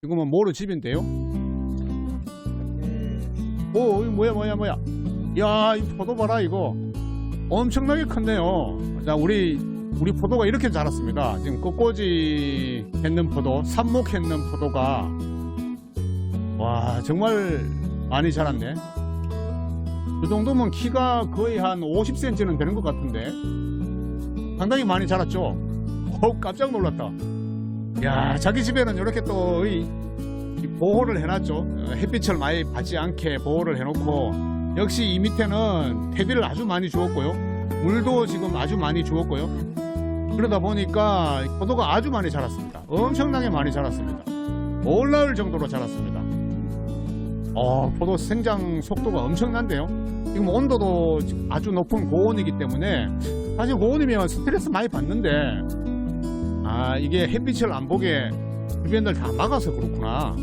지금은 모르 집인데요. 오, 이거 뭐야, 뭐야, 뭐야. 야, 이 포도 봐라, 이거. 엄청나게 컸네요. 자, 우리, 우리 포도가 이렇게 자랐습니다. 지금 꽃꽂이 했는 포도, 삽목 했는 포도가, 와, 정말 많이 자랐네. 이 정도면 키가 거의 한 50cm는 되는 것 같은데. 상당히 많이 자랐죠? 어우, 깜짝 놀랐다. 야, 자기 집에는 이렇게 또, 이, 이 보호를 해놨죠. 어, 햇빛을 많이 받지 않게 보호를 해놓고, 역시 이 밑에는 퇴비를 아주 많이 주었고요. 물도 지금 아주 많이 주었고요. 그러다 보니까 포도가 아주 많이 자랐습니다. 엄청나게 많이 자랐습니다. 올라올 정도로 자랐습니다. 어, 포도 생장 속도가 엄청난데요. 지금 온도도 아주 높은 고온이기 때문에 사실 고온이면 스트레스 많이 받는데 아 이게 햇빛을 안 보게 주변들 다 막아서 그렇구나.